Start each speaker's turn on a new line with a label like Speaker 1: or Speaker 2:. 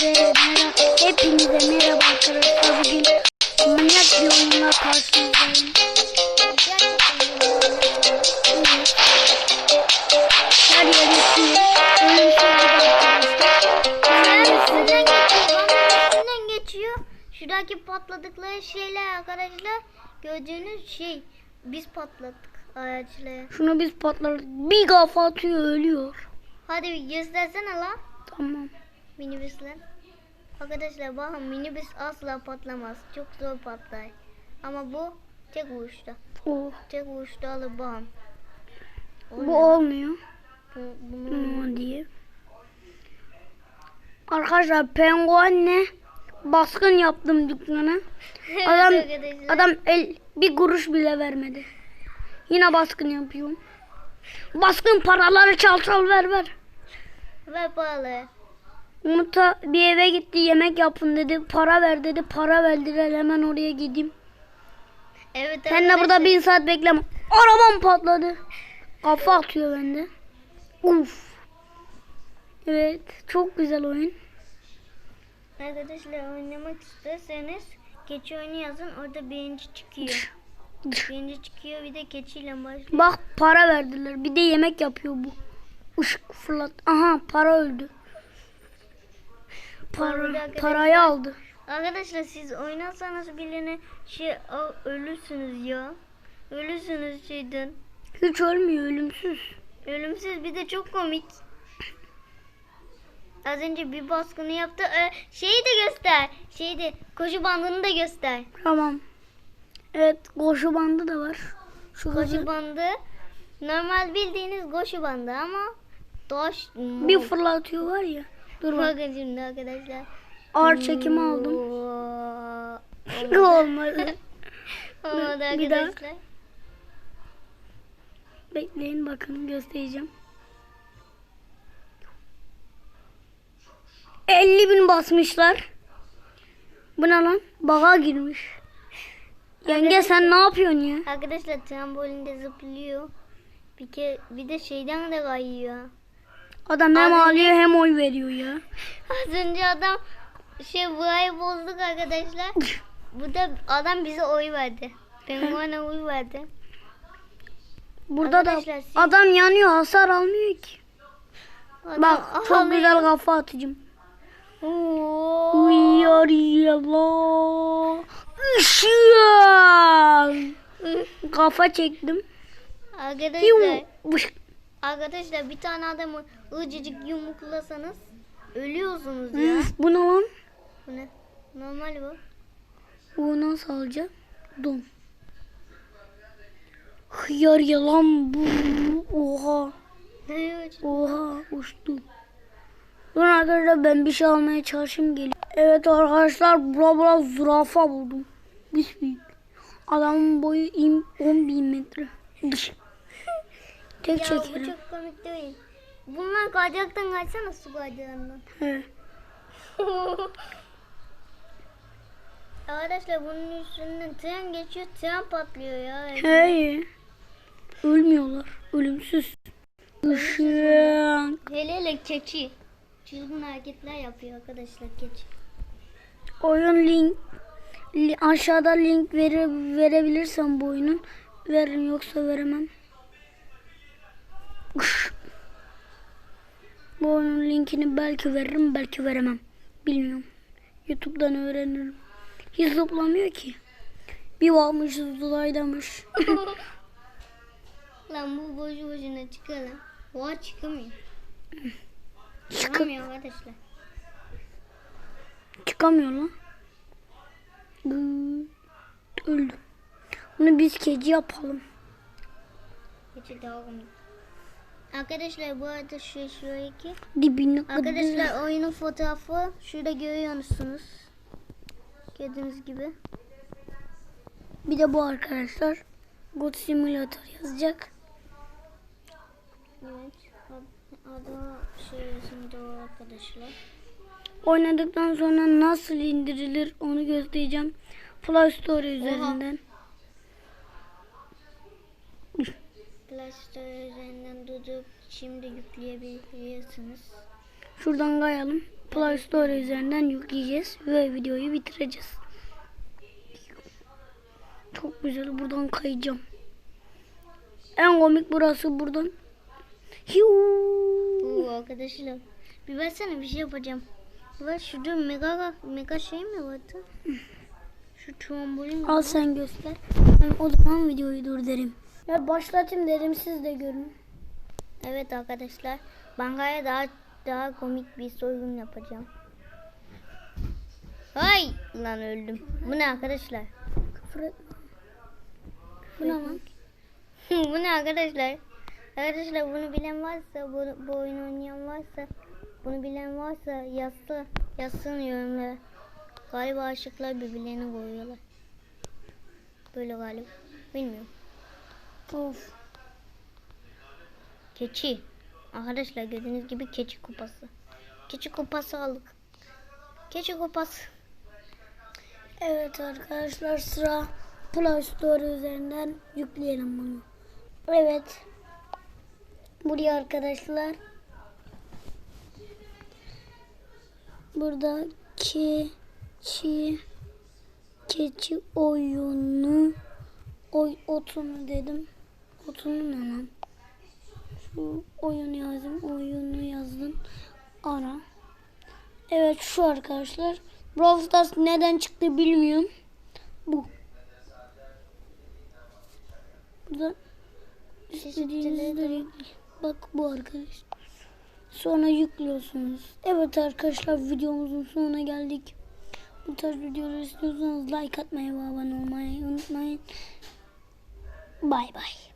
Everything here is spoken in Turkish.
Speaker 1: Hepinize merhaba. Hepinize merhaba arkadaşlar. Bugün manyak bir oyunla karşınızdayım. Her yer yetiyor. Ölümsüz bir arkadaşlar.
Speaker 2: Üstünden geçiyor. Şuradaki patladıkları şeyler arkadaşlar. Gördüğünüz şey. Biz patlattık araçla.
Speaker 1: şunu biz patlarız. Bir kafa atıyor ölüyor.
Speaker 2: Hadi göstersene lan.
Speaker 1: Tamam.
Speaker 2: Minibüsler. Arkadaşlar bakın minibüs asla patlamaz. Çok zor patlar. Ama bu tek vuruşta.
Speaker 1: Oh.
Speaker 2: Tek vuruşta alır bakın.
Speaker 1: Bu olmuyor.
Speaker 2: Bu, bunu
Speaker 1: Hmm, diye. Arkadaşlar penguenle baskın yaptım dükkana. Adam adam el bir kuruş bile vermedi. Yine baskın yapıyorum. Baskın paraları çal çal ver ver.
Speaker 2: Ve pahalı.
Speaker 1: Umut da bir eve gitti yemek yapın dedi. Para ver dedi. Para verdiler hemen oraya gideyim.
Speaker 2: Evet
Speaker 1: Sen de burada bir saat bekleme. Arabam patladı. Kafa atıyor bende. Uf. Evet çok güzel oyun.
Speaker 2: Arkadaşlar oynamak isterseniz keçi oyunu yazın orada birinci çıkıyor. birinci çıkıyor bir de keçiyle başlıyor.
Speaker 1: Bak para verdiler. Bir de yemek yapıyor bu. Işık fırlat. Aha para öldü. Para, parayı aldı.
Speaker 2: Arkadaşlar siz oynarsanız birine şey ölürsünüz ya. Ölürsünüz şeyden.
Speaker 1: Hiç ölmüyor ölümsüz.
Speaker 2: Ölümsüz bir de çok komik. Az önce bir baskını yaptı. Ee, şeyi de göster. Şeyi de koşu bandını da göster.
Speaker 1: Tamam. Evet koşu bandı da var. Şu
Speaker 2: Koşu
Speaker 1: kızı
Speaker 2: bandı normal bildiğiniz koşu bandı ama doş
Speaker 1: bir fırlatıyor var ya. Dur bak.
Speaker 2: Bakın şimdi arkadaşlar.
Speaker 1: Ağır çekimi aldım. Olmadı.
Speaker 2: Olmadı arkadaşlar.
Speaker 1: Bekleyin bakın göstereceğim. 50 bin basmışlar. Bu ne lan? Baga girmiş. Yenge sen ne yapıyorsun ya?
Speaker 2: Arkadaşlar trambolinde zıplıyor. Bir ke bir de şeyden de kayıyor.
Speaker 1: Adam hem
Speaker 2: Abi-
Speaker 1: ağlıyor hem oy veriyor ya.
Speaker 2: Az önce adam şey burayı bozduk arkadaşlar. Bu da adam bize oy verdi. Penguen'e oy verdi.
Speaker 1: Burada
Speaker 2: Arkadaşlar
Speaker 1: da
Speaker 2: siz-
Speaker 1: adam yanıyor hasar almıyor ki.
Speaker 2: Adam
Speaker 1: Bak çok
Speaker 2: ağlıyor.
Speaker 1: güzel kafa atıcım.
Speaker 2: Oo.
Speaker 1: Uyar yala. Işık. Kafa çektim.
Speaker 2: Arkadaşlar.
Speaker 1: Vış.
Speaker 2: Arkadaşlar bir tane adamı ıcıcık yumruklasanız ölüyorsunuz ya.
Speaker 1: Bu ne lan?
Speaker 2: Bu ne? Normal bu.
Speaker 1: Bu nasıl alacağım? Dom. Hıyar yalan bu. Oha. Oha uçtu. Dur arkadaşlar ben bir şey almaya çalışayım geliyor. Evet arkadaşlar bura bura zürafa buldum. Büyük. Adamın boyu im- 10 bin metre. Dış. Tek
Speaker 2: ya bu
Speaker 1: çekerim.
Speaker 2: çok komik değil. Bunlar kaydıraktan kaçsana su kaydırağından.
Speaker 1: He.
Speaker 2: Arkadaşlar bunun üstünden tren geçiyor, tren patlıyor ya.
Speaker 1: Hey. Ölmüyorlar. Ölümsüz. Işık.
Speaker 2: Hele hele keçi. Çılgın hareketler yapıyor arkadaşlar keçi.
Speaker 1: Oyun link li- aşağıda link vere, verebilirsem bu oyunun veririm yoksa veremem. Bu oyunun linkini belki veririm belki veremem. Bilmiyorum. YouTube'dan öğrenirim. Hiç zıplamıyor ki. Bir bakmışız uzaydamış.
Speaker 2: Lan bu boşu boşuna çıkalım. Oha çıkamıyor. Çıkamıyor arkadaşlar.
Speaker 1: çıkamıyor lan. Öldüm. Bunu biz kedi yapalım.
Speaker 2: Keçi komik. Arkadaşlar bu arada şu şuradaki
Speaker 1: Dibini.
Speaker 2: Arkadaşlar oyunun fotoğrafı şurada görüyorsunuz. Gördüğünüz gibi.
Speaker 1: Bir de bu arkadaşlar. God Simulator yazacak.
Speaker 2: Evet. ad- Adı şey yazımda o arkadaşlar.
Speaker 1: Oynadıktan sonra nasıl indirilir onu göstereceğim. Play Store üzerinden.
Speaker 2: Play Store üzerinden durdurup şimdi yükleyebilirsiniz.
Speaker 1: Şuradan kayalım. Play Store üzerinden yükleyeceğiz ve videoyu bitireceğiz. Çok güzel buradan kayacağım. En komik burası buradan. Hiu.
Speaker 2: Oo arkadaşlar. Bir versene bir şey yapacağım. Ver şurada mega mega şey mi vardı? Şu trambolin
Speaker 1: Al sen göster. Ben o zaman videoyu dur derim. Ya başlatayım derim siz de görün.
Speaker 2: Evet arkadaşlar. Bankaya daha daha komik bir soygun yapacağım. Hay lan öldüm. Bu ne arkadaşlar?
Speaker 1: Küfür. Bu ne lan?
Speaker 2: bu ne arkadaşlar? Arkadaşlar bunu bilen varsa, bu, bu oyunu oynayan varsa, bunu bilen varsa yazsa, yazsın yorumlara. Galiba aşıklar birbirlerini koyuyorlar. Böyle galiba. Bilmiyorum.
Speaker 1: Of.
Speaker 2: Keçi. Arkadaşlar gördüğünüz gibi keçi kupası. Keçi kupası aldık. Keçi kupası.
Speaker 1: Evet arkadaşlar sıra Play Store üzerinden yükleyelim bunu. Evet. Buraya arkadaşlar. Burada keçi keçi oyunu oy otunu dedim. Otunu ne lan? Şu oyunu yazdım. Oyunu yazdım. Ara. Evet şu arkadaşlar. Brawl Stars neden çıktı bilmiyorum. Bu. Burada istediğinizde. Bak bu arkadaş. Sonra yüklüyorsunuz. Evet arkadaşlar videomuzun sonuna geldik. Bu tarz videoları istiyorsanız like atmayı ve abone olmayı unutmayın. Bay bay.